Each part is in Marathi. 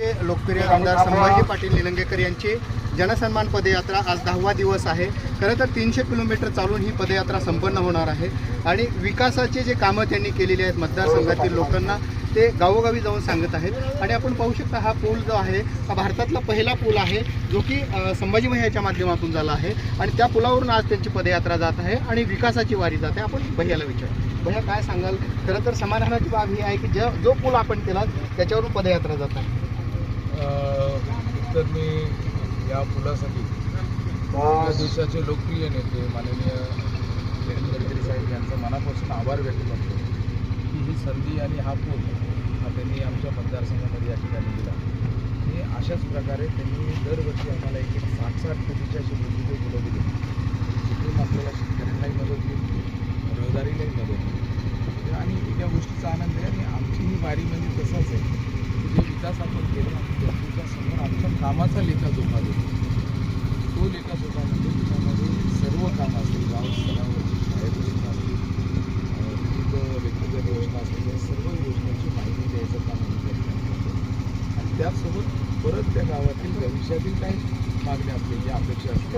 लोकप्रिय आमदार संभाजी पाटील निलंगेकर यांची जनसन्मान पदयात्रा आज दहावा दिवस आहे. खरं तर तीनशे किलोमीटर चालून ही पदयात्रा संपन्न होणार आहे. आणि विकासाचे जे कामं त्यांनी केलेली आहेत मतदारसंघातील लोकांना ते गावोगावी जाऊन सांगत आहेत. आणि आपण पाहू शकता हा पूल जो आहे हा भारतातला पहिला पूल आहे जो की संभाजी भैयाच्या माध्यमातून झाला आहे. आणि त्या पुलावरून आज त्यांची पदयात्रा जात आहे आणि विकासाची वारी जात. आहे आपण भैयाला विचार. भैया काय सांगाल? खरं तर समाधानाची बाब ही आहे की जो जो पूल आपण केला त्याच्यावरून पदयात्रा जात आहे. तर मी या पुलासाठी देशाचे लोकप्रिय नेते माननीय नितीन गडकरी साहेब यांचा मनापासून आभार व्यक्त करतो की ही संधी आणि हा पूल हा त्यांनी आमच्या मतदारसंघामध्ये या ठिकाणी दिला. आणि अशाच प्रकारे त्यांनी दरवर्षी आम्हाला एक एक साठ साठ कोटीच्या शिबिर फुलं दिली जिथून आपल्याला शेतकऱ्यांनाही मदत होईल रहदारीलाही मदत होईल. आणि या गोष्टीचा आनंद आहे आणि आमची ही वारी म्हणजे तसंच आहे. विकास आपण केला जनतेच्या समोर आमच्या कामाचा लेखा जोखा देतो. तो लेखाजोखा म्हणजे त्याच्यामध्ये सर्व कामं असतील गाव स्तरावर शाळेत योजना असतील विविध व्यक्तिगत योजना असतील या सर्व योजनांची माहिती द्यायचं काम आणि त्याचसोबत परत त्या गावातील भविष्यातील काही मागण्या असतील ज्या अपेक्षा असतील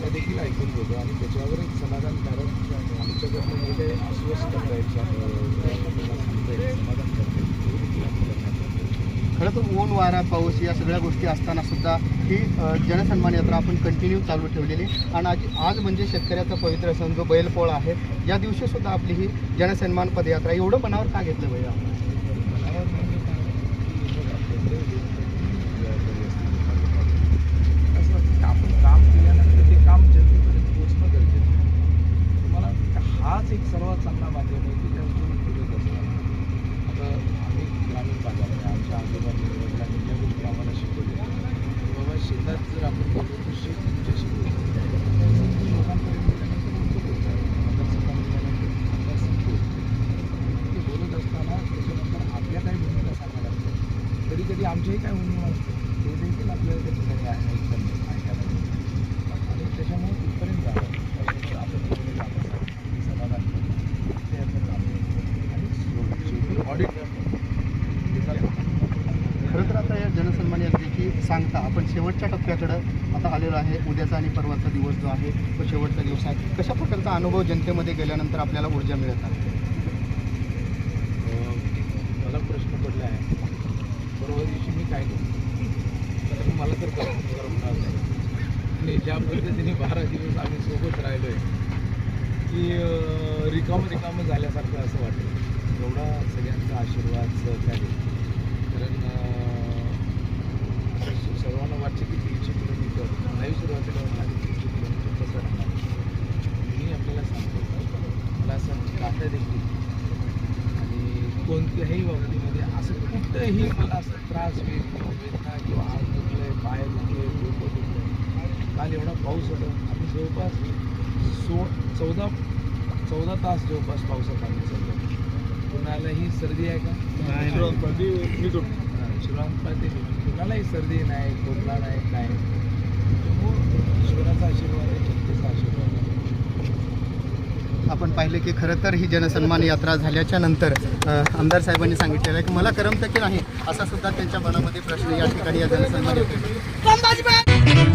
त्या देखील ऐकून घेतो. आणि त्याच्यावर एक समाधानकारक आमच्याकडनं जे काही आश्वस्त करता येईल सांगता येईल समाधान करता येईल ते देखील आम्ही करण्याचा प्रयत्न करू. खरं तर ऊन वारा पाऊस या सगळ्या गोष्टी असताना सुद्धा ही जनसन्मान यात्रा आपण कंटिन्यू चालू ठेवलेली. आणि आज आज म्हणजे शेतकऱ्याचा पवित्र सण जो बैलपोळा आहे या दिवशी सुद्धा आपली ही जनसन्मान पदयात्रा. एवढं मनावर का घेतलं भैया मनावर म्हणजे काय की बघा, प्रत्येक व्यक्तीची जबाबदारी असते लोकांची. असं असतं की आपण काम केल्यानंतर ते काम जनतेपर्यंत पोहोचणं गरजेचं आहे तुम्हाला हाच एक सर्वात चांगला माध्यम आहे की त्या तुम्ही फिरत असताना आता आम्ही ग्रामीण भागात आहे आमच्या आजोबांनी वडिलांनी ज्या गोष्टी आम्हाला शिकवल्या की बाबा शेतात जर आपण गेलो तर शेत तुमच्याशी बोलतं लोकांपर्यंत गेल्यानंतर उठून बोलतात मतदारसंघात गेल्यानंतर मतदारसंघ बोलतो ते बोलत असताना त्याच्यानंतर आपल्या काही भूमिका सांगायला लागतात कधी आमच्याही काय असते ते देखील आपल्याला त्या ठिकाणी ऐकायला मिळतं. आणि त्याच्यामुळे तिथपर्यंत जावं. त्याच्यामुळे आपण तिकडे जात असतो हे समाधान. आणि शेव- शेवटी ऑडिट खरं तर आता या जनसन्मान यात्रेची सांगता आपण शेवटच्या टप्प्याकडं आता आलेलो आहे. उद्याचा आणि परवाचा दिवस जो आहे तो शेवटचा दिवस आहे. कशा प्रकारचा अनुभव जनतेमध्ये गेल्यानंतर आपल्याला ऊर्जा मिळत आहे? मला प्रश्न पडला आहे. परवा दिवशी मी काय करू तर मला तर नाही. आणि ज्या पद्धतीने बारा दिवस आम्ही सोबत राहिलो आहे की अं, रिकामं रिकामं झाल्यासारखं असं वाटतं. एवढा सगळ्यांचा आशीर्वाद सहकार्य. कारण सर्वांना वाटतं की तीनशे किलोमीटर नाही सुरुवातीला वाटलं की तीनशे किलोमीटर कसं राहणार? मी आपल्याला सांगतो मला असं काटा देखील कोणत्याही बाबतीमध्ये असं कुठंही मला असं त्रास होईल वेदना किंवा हात दुखले पाय दुखले डोकं दुखलं काल एवढा पाऊस होता. आम्ही जवळपास सो चौदा चौदा तास जवळपास पावसात आम्ही चाललो कुणालाही सर्दी आहे का? नाही. शिवराम पाटील कुणालाही सर्दी नाही खोकला नाही काय ईश्वराचा आशीर्वाद आहे जनतेचा आशीर्वाद आपण पाहिले की खरं तर ही जनसन्मान यात्रा झाल्याच्यानंतर आमदार साहेबांनी सांगितलेलं आहे की मला करमतं की नाही असा सुद्धा त्यांच्या मनामध्ये प्रश्न या ठिकाणी या जनसन्मान यात्रेत